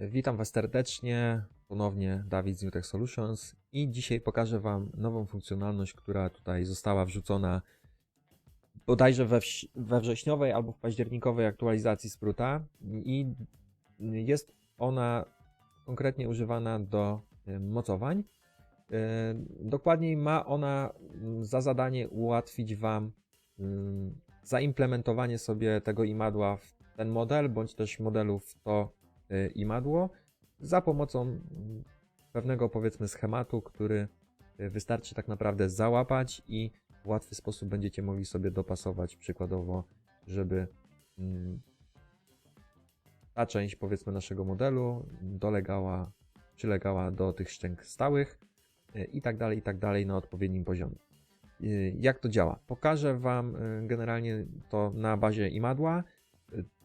Witam Was serdecznie, ponownie Dawid z Newtech Solutions i dzisiaj pokażę Wam nową funkcjonalność, która tutaj została wrzucona bodajże we, wś- we wrześniowej albo w październikowej aktualizacji Spruta i jest ona konkretnie używana do mocowań. Dokładniej ma ona za zadanie ułatwić Wam zaimplementowanie sobie tego imadła w ten model, bądź też modelu w to imadło za pomocą mm, pewnego powiedzmy schematu, który y, wystarczy tak naprawdę załapać i w łatwy sposób będziecie mogli sobie dopasować przykładowo, żeby mm, ta część powiedzmy naszego modelu dolegała, przylegała do tych szczęk stałych y, i tak dalej, i tak dalej na odpowiednim poziomie. Y, Jak to działa? Pokażę Wam y, generalnie to na bazie imadła.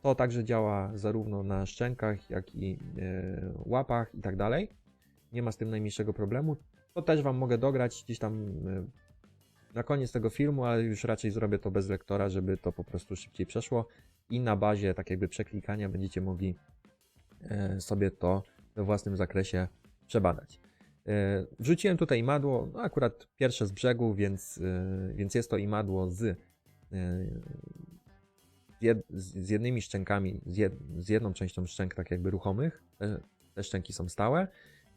To także działa zarówno na szczękach, jak i y, łapach i tak dalej. Nie ma z tym najmniejszego problemu. To też Wam mogę dograć gdzieś tam y, na koniec tego filmu, ale już raczej zrobię to bez lektora, żeby to po prostu szybciej przeszło i na bazie tak jakby przeklikania będziecie mogli e, sobie to we własnym zakresie przebadać. E, Wrzuciłem tutaj imadło, no akurat pierwsze z brzegu, więc, e, więc jest to imadło e, z jed- z jednymi szczękami, z, jed, z jedną częścią szczęk tak jakby ruchomych. Te, te szczęki są stałe.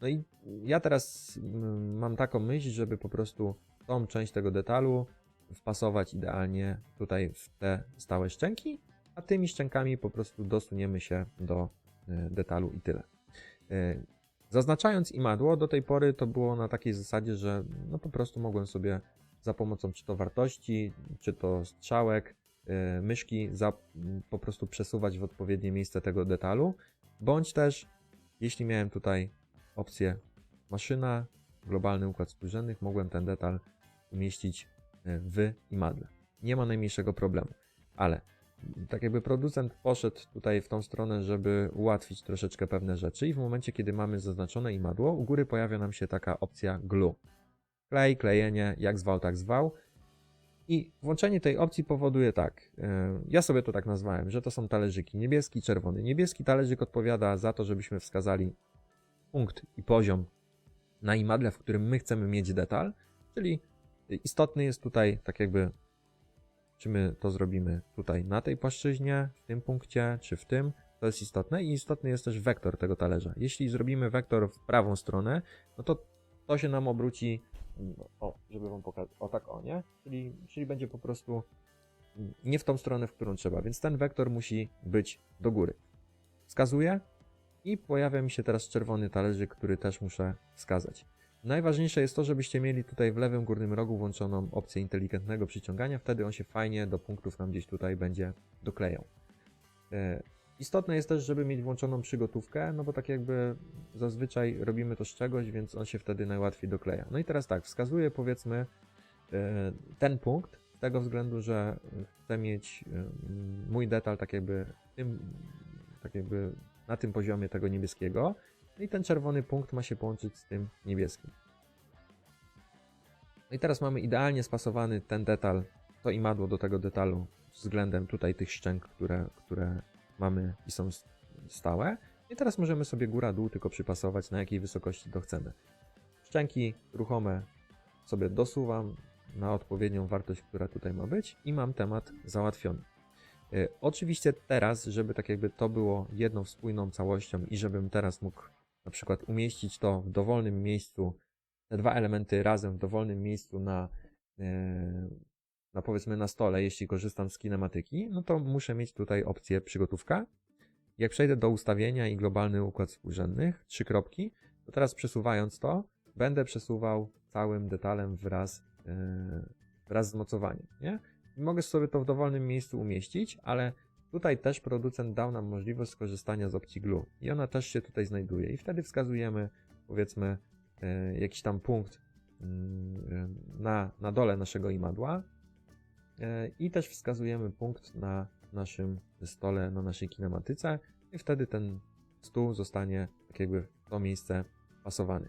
No i ja teraz mm, mam taką myśl, żeby po prostu tą część tego detalu wpasować idealnie tutaj w te stałe szczęki, a tymi szczękami po prostu dostuniemy się do e, detalu i tyle. E, Zaznaczając imadło, do tej pory to było na takiej zasadzie, że no po prostu mogłem sobie za pomocą czy to wartości, czy to strzałek, myszki za, m, po prostu przesuwać w odpowiednie miejsce tego detalu, bądź też, jeśli miałem tutaj opcję maszyna, globalny układ współrzędnych, mogłem ten detal umieścić e, w imadle. Nie ma najmniejszego problemu, ale tak jakby producent poszedł tutaj w tą stronę, żeby ułatwić troszeczkę pewne rzeczy i w momencie, kiedy mamy zaznaczone imadło, u góry pojawia nam się taka opcja glue. Klej, klejenie, jak zwał, tak zwał. I włączenie tej opcji powoduje tak, e, ja sobie to tak nazwałem, że to są talerzyki. Niebieski, czerwony. Niebieski talerzyk odpowiada za to, żebyśmy wskazali punkt i poziom na imadle, w którym my chcemy mieć detal, czyli istotny jest tutaj tak jakby czy my to zrobimy tutaj na tej płaszczyźnie, w tym punkcie, czy w tym, to jest istotne. I istotny jest też wektor tego talerza. Jeśli zrobimy wektor w prawą stronę, no to to się nam obróci, o, żeby wam pokazać, o tak o, nie? Czyli, czyli będzie po prostu nie w tą stronę, w którą trzeba, więc ten wektor musi być do góry. Wskazuję i pojawia mi się teraz czerwony talerzyk, który też muszę wskazać. Najważniejsze jest to, żebyście mieli tutaj w lewym górnym rogu włączoną opcję inteligentnego przyciągania, wtedy on się fajnie do punktów nam gdzieś tutaj będzie doklejał. Istotne jest też, żeby mieć włączoną przygotówkę, no bo tak jakby zazwyczaj robimy to z czegoś, więc on się wtedy najłatwiej dokleja. No i teraz tak, wskazuję powiedzmy e, ten punkt, z tego względu, że chcę mieć e, mój detal tak jakby, tym, tak jakby na tym poziomie tego niebieskiego, no i ten czerwony punkt ma się połączyć z tym niebieskim. No i teraz mamy idealnie spasowany ten detal, to imadło do tego detalu względem tutaj tych szczęk, które, które mamy i są stałe. I teraz możemy sobie góra-dół tylko przypasować, na jakiej wysokości to chcemy. Szczęki ruchome sobie dosuwam na odpowiednią wartość, która tutaj ma być i mam temat załatwiony. E, Oczywiście teraz, żeby tak jakby to było jedną spójną całością i żebym teraz mógł na przykład umieścić to w dowolnym miejscu, te dwa elementy razem w dowolnym miejscu na, na powiedzmy na stole, jeśli korzystam z kinematyki, no to muszę mieć tutaj opcję przygotówka. Jak przejdę do ustawienia i globalny układ współrzędnych, trzy kropki, to teraz przesuwając to, będę przesuwał całym detalem wraz, e, wraz z mocowaniem, nie? I mogę sobie to w dowolnym miejscu umieścić, ale Tutaj też producent dał nam możliwość skorzystania z opcji glue i ona też się tutaj znajduje i wtedy wskazujemy powiedzmy e, jakiś tam punkt e, na, na dole naszego imadła i też wskazujemy punkt na naszym stole, na naszej kinematyce i wtedy ten stół zostanie tak jakby w to miejsce pasowany.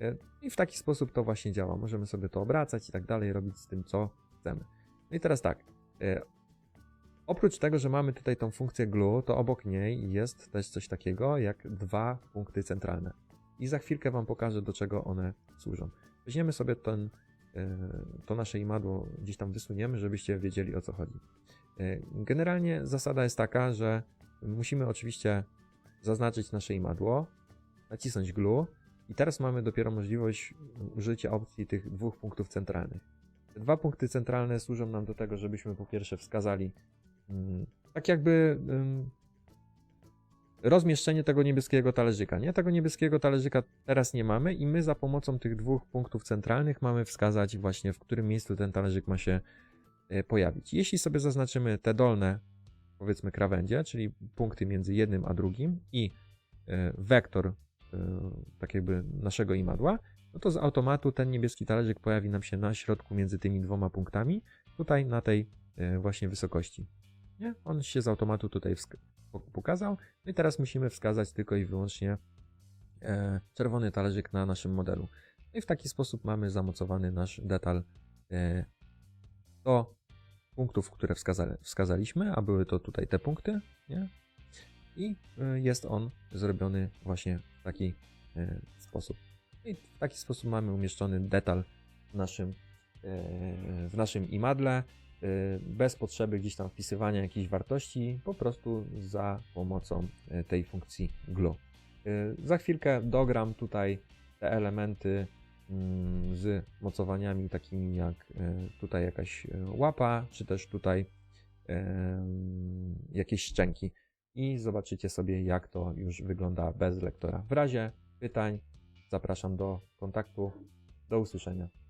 E, I w taki sposób to właśnie działa. Możemy sobie to obracać i tak dalej, robić z tym co chcemy. No i teraz tak, e, Oprócz tego, że mamy tutaj tą funkcję glue, to obok niej jest też coś takiego jak dwa punkty centralne. I za chwilkę Wam pokażę, do czego one służą. Weźmiemy sobie ten, to nasze imadło, gdzieś tam wysuniemy, żebyście wiedzieli o co chodzi. E, Generalnie zasada jest taka, że musimy oczywiście zaznaczyć nasze imadło, nacisnąć glue i teraz mamy dopiero możliwość użycia opcji tych dwóch punktów centralnych. Te dwa punkty centralne służą nam do tego, żebyśmy po pierwsze wskazali mm, tak jakby rozmieszczenie tego niebieskiego talerzyka. Nie, tego niebieskiego talerzyka teraz nie mamy i my za pomocą tych dwóch punktów centralnych mamy wskazać właśnie w którym miejscu ten talerzyk ma się e, pojawić. Jeśli sobie zaznaczymy te dolne powiedzmy krawędzie, czyli punkty między jednym a drugim i e, wektor e, tak jakby naszego imadła, no to z automatu ten niebieski talerzyk pojawi nam się na środku między tymi dwoma punktami, tutaj na tej właśnie wysokości. Nie? On się z automatu tutaj pokazał. No i teraz musimy wskazać tylko i wyłącznie e, czerwony talerzyk na naszym modelu. No i w taki sposób mamy zamocowany nasz detal e, do punktów, które wskaza- wskazaliśmy, a były to tutaj te punkty, nie? I e, jest on zrobiony właśnie w taki sposób. I w taki sposób mamy umieszczony detal w naszym, w naszym imadle, bez potrzeby gdzieś tam wpisywania jakichś wartości, po prostu za pomocą e, tej funkcji glue. E, Za chwilkę dogram tutaj te elementy mm, z mocowaniami takimi jak tutaj jakaś łapa, czy też tutaj jakieś szczęki i zobaczycie sobie jak to już wygląda bez lektora. W razie pytań zapraszam do kontaktu. Do usłyszenia.